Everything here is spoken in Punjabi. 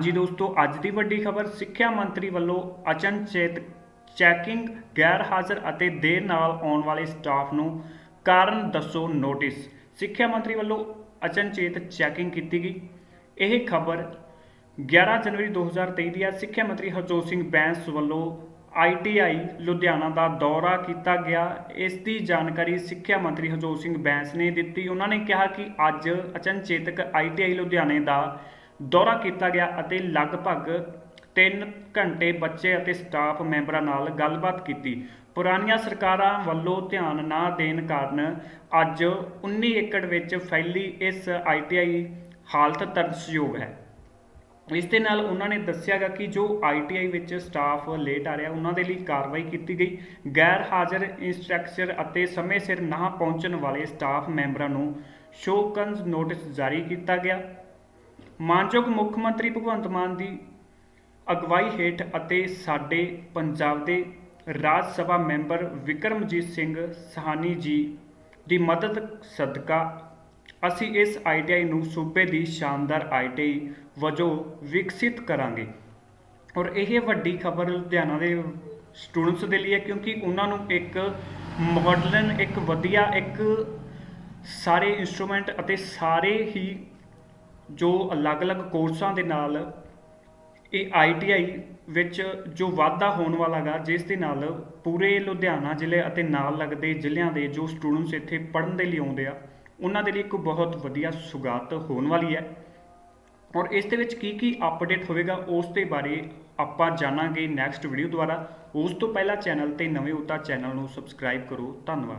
ਜੀ ਦੋਸਤੋ, ਅੱਜ ਦੀ ਵੱਡੀ ਖਬਰ ਸਿੱਖਿਆ ਮੰਤਰੀ ਵੱਲੋਂ ਅਚਨਚੇਤ ਚੈਕਿੰਗ ਗੈਰ ਹਾਜ਼ਰ ਅਤੇ ਦੇਰ ਨਾਲ ਆਉਣ ਵਾਲੇ ਸਟਾਫ ਨੂੰ ਕਾਰਨ ਦੱਸੋ ਨੋਟਿਸ। ਸਿੱਖਿਆ ਮੰਤਰੀ ਵੱਲੋਂ ਅਚਨਚੇਤ ਚੈਕਿੰਗ ਕੀਤੀ ਗਈ। ਇਹ ਖਬਰ 11 ਜਨਵਰੀ 2023 ਦੀ ਹੈ। ਸਿੱਖਿਆ ਮੰਤਰੀ ਹਰਜੋਤ ਸਿੰਘ ਬੈਂਸ ਵੱਲੋਂ ਆਈਟੀਆਈ ਲੁਧਿਆਣਾ ਦਾ ਦੌਰਾ ਕੀਤਾ ਗਿਆ। ਇਸ ਦੀ ਜਾਣਕਾਰੀ ਸਿੱਖਿਆ ਮੰਤਰੀ ਹਰਜੋਤ ਸਿੰਘ ਬੈਂਸ ਨੇ ਦਿੱਤੀ। ਉਹਨਾਂ ਨੇ ਕਿਹਾ ਕਿ ਅੱਜ ਅਚਨਚੇਤਕ ਆਈਟੀਆਈ ਲੁਧਿਆਣੇ ਦਾ ਦੌਰਾ ਕੀਤਾ ਗਿਆ ਅਤੇ ਲਗਭਗ 3 ਘੰਟੇ ਬੱਚੇ ਅਤੇ ਸਟਾਫ ਮੈਂਬਰਾਂ ਨਾਲ ਗੱਲਬਾਤ ਕੀਤੀ। ਪੁਰਾਣੀਆਂ ਸਰਕਾਰਾਂ ਵੱਲੋਂ ਧਿਆਨ ਨਾ ਦੇਣ ਕਾਰਨ ਅੱਜ 19 ਏਕੜ ਵਿੱਚ ਫੈਲੀ ਇਸ ਆਈਟੀਆਈ ਹਾਲਤ ਤਰਸਯੋਗ ਹੈ। ਇਸ ਦੇ ਨਾਲ ਉਹਨਾਂ ਨੇ ਦੱਸਿਆਗਾ ਕਿ ਜੋ ਆਈਟੀਆਈ ਵਿੱਚ ਸਟਾਫ ਲੇਟ ਆ ਰਿਹਾ, ਉਹਨਾਂ ਦੇ ਲਈ ਕਾਰਵਾਈ ਕੀਤੀ ਗਈ। ਗੈਰ ਹਾਜ਼ਰ ਇੰਸਟ੍ਰਕਚਰ ਅਤੇ ਸਮੇਂ ਸਿਰ ਨਾ ਪਹੁੰਚਣ ਵਾਲੇ ਸਟਾਫ ਮੈਂਬਰਾਂ ਨੂੰ ਸ਼ੋਕੰਜ਼ ਨੋਟਿਸ ਜਾਰੀ ਕੀਤਾ ਗਿਆ। ਮਾਨਯੋਗ ਮੁੱਖ ਮੰਤਰੀ ਭਗਵੰਤ ਮਾਨ ਦੀ ਅਗਵਾਈ ਹੇਠ ਅਤੇ ਸਾਡੇ ਪੰਜਾਬ ਦੇ ਰਾਜ ਸਭਾ ਮੈਂਬਰ ਵਿਕਰਮਜੀਤ ਸਿੰਘ ਸਹਾਨੀ ਜੀ ਦੀ ਮਦਦ ਸਦਕਾ ਅਸੀਂ ਇਸ ਆਈਟੀਆਈ ਨੂੰ ਸੂਬੇ ਦੀ ਸ਼ਾਨਦਾਰ ਆਈਟੀਆਈ ਵਜੋਂ ਵਿਕਸਿਤ ਕਰਾਂਗੇ। ਔਰ ਇਹ ਵੱਡੀ ਖਬਰ ਲੁਧਿਆਣਾ ਦੇ ਸਟੂਡੈਂਟਸ ਦੇ ਲਈ ਹੈ ਕਿਉਂਕਿ ਉਹਨਾਂ ਨੂੰ ਇੱਕ ਮਾਡਰਨ ਇੱਕ ਵਧੀਆ, ਇੱਕ ਸਾਰੇ ਇਨਸਟਰੂਮੈਂਟ ਅਤੇ ਸਾਰੇ ਹੀ ਜੋ ਅਲੱਗ-ਅਲੱਗ ਕੋਰਸਾਂ ਦੇ ਨਾਲ ਇਹ ਆਈਟੀਆਈ ਵਿੱਚ ਜੋ ਵਾਧਾ ਹੋਣ ਵਾਲਾ ਗਾ, ਜਿਸ ਦੇ ਨਾਲ ਪੂਰੇ ਲੁਧਿਆਣਾ ਜ਼ਿਲ੍ਹੇ ਅਤੇ ਨਾਲ ਲੱਗਦੇ ਜ਼ਿਲ੍ਹਿਆਂ ਦੇ ਜੋ ਸਟੂਡੈਂਟਸ ਇੱਥੇ ਪੜ੍ਹਨ ਦੇ ਲਈ ਆਉਂਦੇ ਆ, ਉਹਨਾਂ ਦੇ ਲਈ ਇੱਕ ਬਹੁਤ ਵਧੀਆ ਸੁਗਾਤ ਹੋਣ ਵਾਲੀ ਹੈ। ਔਰ ਇਸ ਦੇ ਵਿੱਚ ਕੀ ਕੀ ਅਪਡੇਟ ਹੋਵੇਗਾ, ਉਸ ਦੇ ਬਾਰੇ ਆਪਾਂ ਜਾਣਾਂਗੇ ਨੈਕਸਟ ਵੀਡੀਓ ਦੁਆਰਾ। ਉਸ ਤੋਂ ਪਹਿਲਾਂ ਚੈਨਲ ਤੇ ਨਵੇਂ ਹੋ ਤਾਂ ਚੈਨਲ ਨੂੰ ਸਬਸਕ੍ਰਾਈਬ ਕਰੋ। ਧੰਨਵਾਦ।